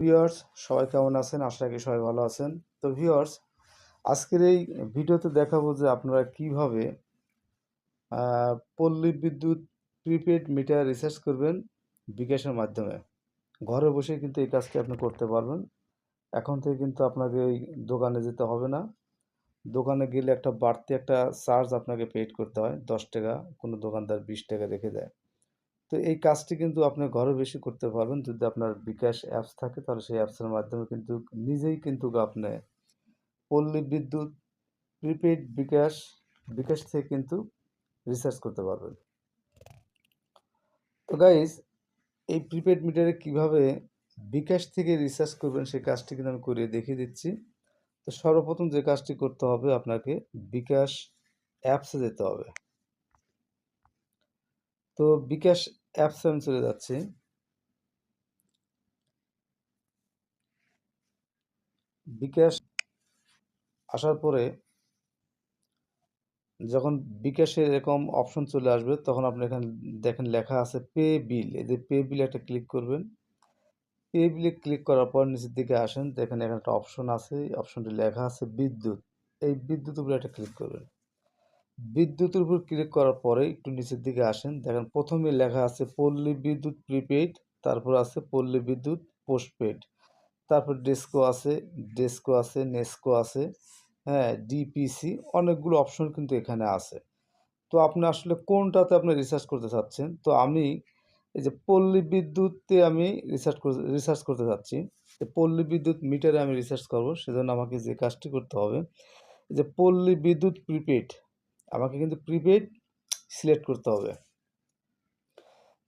Viewers সবাই কেমন আছেন? আশা রাখি সবাই ভালো আছেন। তো ভিউয়ার্স আজকের এই ভিডিওতে দেখাবো যে আপনারা কীভাবে পল্লী বিদ্যুৎ প্রিপেড মিটার রিচার্জ করবেন বিকাশের মাধ্যমে। ঘরে বসে কিন্তু এই কাজটি আপনি করতে পারবেন। এখন থেকে কিন্তু আপনাকে ওই দোকানে যেতে হবে না। দোকানে গেলে একটা বাড়তি একটা চার্জ আপনাকে পেড করতে হয়। দশ টাকা, কোনো দোকানদার বিশ টাকা রেখে দেয়। তো এই কাজটি কিন্তু আপনি ঘরে বেশি করতে পারবেন। যদি আপনার বিকাশ অ্যাপস থাকে, তাহলে সেই অ্যাপসের মাধ্যমে কিন্তু নিজেই কিন্তু আপনি পল্লী বিদ্যুৎ প্রিপেড বিকাশ বিকাশ থেকে কিন্তু রিচার্জ করতে পারবেন। তো গাইজ এই প্রিপেড মিটারে কীভাবে বিকাশ থেকে রিচার্জ করবেন, সেই কাজটি কিন্তু আমি করিয়ে দেখিয়ে দিচ্ছি। তো সর্বপ্রথম যে কাজটি করতে হবে, আপনাকে বিকাশ অ্যাপসে যেতে হবে। তো বিকাশ অ্যাপসে আমি চলে যাচ্ছি। বিকাশ আসার পরে যখন বিকাশে এরকম অপশন চলে আসবে, তখন আপনি এখানে দেখেন লেখা আছে পে বিল। এই যে পে বিল একটা ক্লিক করবেন। পে বিলে ক্লিক করার পর নিচের দিকে আসেন। দেখেন এখানে একটা অপশন আছে। অপশনটি লেখা আছে বিদ্যুৎ। এই বিদ্যুৎ উপরে একটা ক্লিক করবেন। বিদ্যুতের উপর ক্লিক করার পরে একটু নিচের দিকে আসেন। দেখেন প্রথমে লেখা আছে পল্লী বিদ্যুৎ প্রিপেড তারপর আছে পল্লী বিদ্যুৎ পোস্টপেড তারপর ডেস্কো আছে ডেস্কো আছে, নেস্কো আছে হ্যাঁ ডিপিসি অনেকগুলো অপশন কিন্তু এখানে আছে। তো আপনি আসলে কোনটাতে আপনি রিসার্চ করতে চাচ্ছেন? তো আমি এই যে পল্লী বিদ্যুৎতে আমি রিসার্চ করতে রিসার্চ করতে চাচ্ছি পল্লী বিদ্যুৎ মিটারে আমি রিসার্চ করব, সেজন্য আমাকে যে কাজটি করতে হবে যে পল্লী বিদ্যুৎ প্রিপেড আমাকে কিন্তু প্রিপেড সিলেক্ট করতে হবে।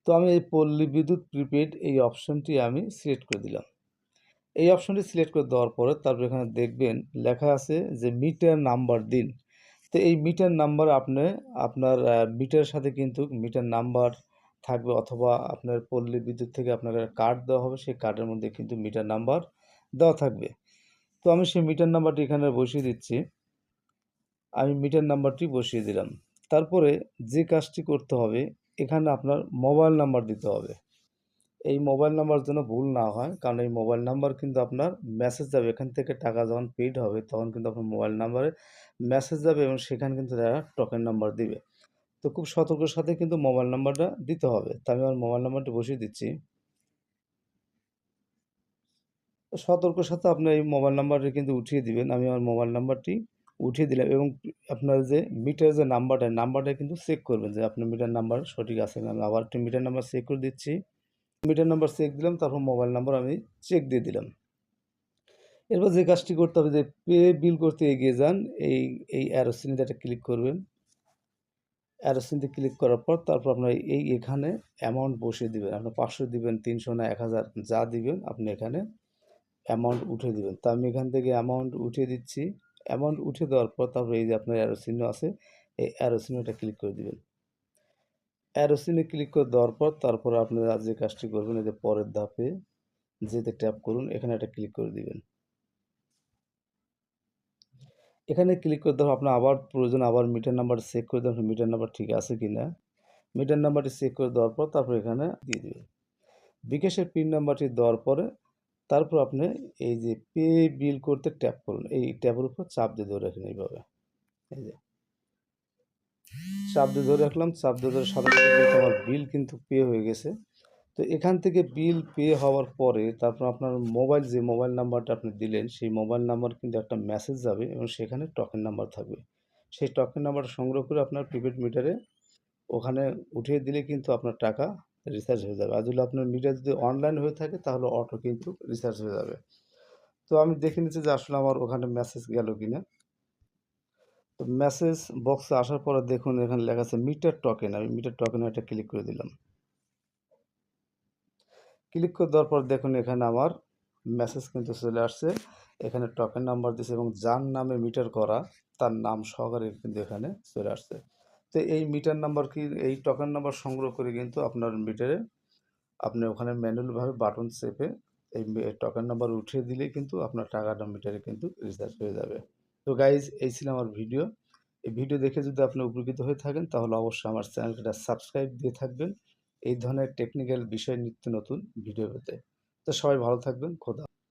তো আমি এই পল্লী বিদ্যুৎ প্রিপেড এই অপশনটি আমি সিলেক্ট করে দিলাম। এই অপশনটি সিলেক্ট করে দেওয়ার পরে তারপর এখানে দেখবেন লেখা আছে যে মিটার নাম্বার দিন। তো এই মিটার নাম্বার আপনি, আপনার মিটারের সাথে কিন্তু মিটার নাম্বার থাকবে অথবা আপনার পল্লী বিদ্যুৎ থেকে আপনার কার্ড দেওয়া হবে, সেই কার্ডের মধ্যে কিন্তু মিটার নাম্বার দেওয়া থাকবে। তো আমি সেই মিটার নাম্বারটি এখানে বসিয়ে দিচ্ছি। আমি মিটার নাম্বারটি বসিয়ে দিলাম। তারপরে যে কাজটি করতে হবে, এখানে আপনার মোবাইল নাম্বার দিতে হবে। এই মোবাইল নাম্বার যেন ভুল না হয়, কারণ এই মোবাইল নাম্বার কিন্তু আপনার মেসেজ যাবে। এখান থেকে টাকা যখন পেইড হবে, তখন কিন্তু আপনার মোবাইল নাম্বারে মেসেজ যাবে এবং সেখানে কিন্তু তারা টোকেন নাম্বার দিবে। তো খুব সতর্কের সাথে কিন্তু মোবাইল নাম্বারটা দিতে হবে। তো আমি আমার মোবাইল নাম্বারটি বসিয়ে দিচ্ছি। সতর্কের সাথে আপনি এই মোবাইল নাম্বারটি কিন্তু উঠিয়ে দিবেন। আমি আমার মোবাইল নাম্বারটি উঠিয়ে দিলাম এবং আপনার যে মিটার যে নাম্বারটা নাম্বারটা কিন্তু চেক করবেন যে আপনার মিটার নাম্বার সঠিক আছে না। আবার একটি মিটার নাম্বার চেক করে দিচ্ছি। মিটার নাম্বার চেক দিলাম, তারপর মোবাইল নাম্বার আমি চেক দিয়ে দিলাম। এরপর যে কাজটি করতে হবে যে পে বিল করতে এগিয়ে যান, এই এই অ্যারোসিনিতে একটা ক্লিক করবেন। অ্যারোসিনিতে ক্লিক করার পর তারপর আপনার এই, এখানে অ্যামাউন্ট বসিয়ে দিবেন। আপনার পাঁচশো দিবেন, তিনশো না, এক হাজার যা দিবেন আপনি এখানে অ্যামাউন্ট উঠে দিবেন। তো আমি এখান থেকে অ্যামাউন্ট উঠিয়ে দিচ্ছি। অ্যামাউন্ট উঠে দেওয়ার পর তারপরে এই যে আপনার অ্যারোসিন আছে, এই অ্যারোসিনটা ক্লিক করে দিবেন। অ্যারোসিনে ক্লিক করে দেওয়ার পর তারপর আপনারা যে কাজটি করবেন, এই যে পরের ধাপে যেতে ট্যাপ করুন, এখানে একটা ক্লিক করে দিবেন। এখানে ক্লিক করে দেওয়ার আপনার আবার প্রয়োজন আবার মিটার নাম্বার চেক করে দেবেন মিটার নাম্বার ঠিক আছে কি না মিটার নাম্বারটি চেক করে দেওয়ার পর তারপর এখানে দিয়ে দেবেন। বিকাশের পিন নাম্বারটি দেওয়ার পরে তারপর আপনি এই যে পে বিল করতে ট্যাপ করুন। এই ট্যাপের উপর চাপ দিয়ে ধরে রাখেন এইভাবে। এই যে। চাপ দিয়ে ধরে রাখলাম, চাপ দিয়ে ধরে সাধারণত আমার বিল কিন্তু পে হয়ে গেছে। তো এখান থেকে বিল পে হওয়ার পরে তারপর আপনার মোবাইল যে মোবাইল নাম্বারটা আপনি দিলেন, সেই মোবাইল নাম্বার কিন্তু একটা মেসেজ যাবে এবং সেখানে টোকেন নাম্বার থাকবে। সেই টোকেন নাম্বার সংগ্রহ করে আপনার প্রিপেড মিটারে ওখানে উঠিয়ে দিলে কিন্তু আপনার টাকা রিচার্জ হয়ে যাবে। আর যদি আপনার মিটার যদি অনলাইন হয়ে থাকে, তাহলে অটো কিন্তু রিসার্চ হয়ে যাবে। তো আমি দেখে নিচ্ছি যে আসলে আমার ওখানে মেসেজ গেল কিনা। তো মেসেজ বক্সে আসার পরে দেখুন এখানে লেখা আছে মিটার টকেন আমি মিটার টোকেনে একটা ক্লিক করে দিলাম। ক্লিক করে দেওয়ার পর দেখুন এখানে আমার মেসেজ কিন্তু চলে আসছে। এখানে টকেন নাম্বার দিয়েছে এবং যার নামে মিটার করা, তার নাম সহকারে কিন্তু এখানে চলে আসছে। তো এই মিটার নাম্বার কি, এই টোকেন নাম্বার সংগ্রহ করে কিন্তু আপনার মিটারে আপনি ওখানে ম্যানুয়ালভাবে বাটন চেপে এই টোকেন নাম্বার উঠিয়ে দিলেই কিন্তু আপনার টাকাটা মিটারে কিন্তু রিচার্জ হয়ে যাবে। তো গাইজ এই ছিল আমার ভিডিও এই ভিডিও দেখে যদি আপনি উপকৃত হয়ে থাকেন, তাহলে অবশ্যই আমার চ্যানেলটা সাবস্ক্রাইব দিয়ে থাকবেন। এই ধরনের টেকনিক্যাল বিষয় নিত্য নতুন ভিডিও পেতে। তো সবাই ভালো থাকবেন। খোদা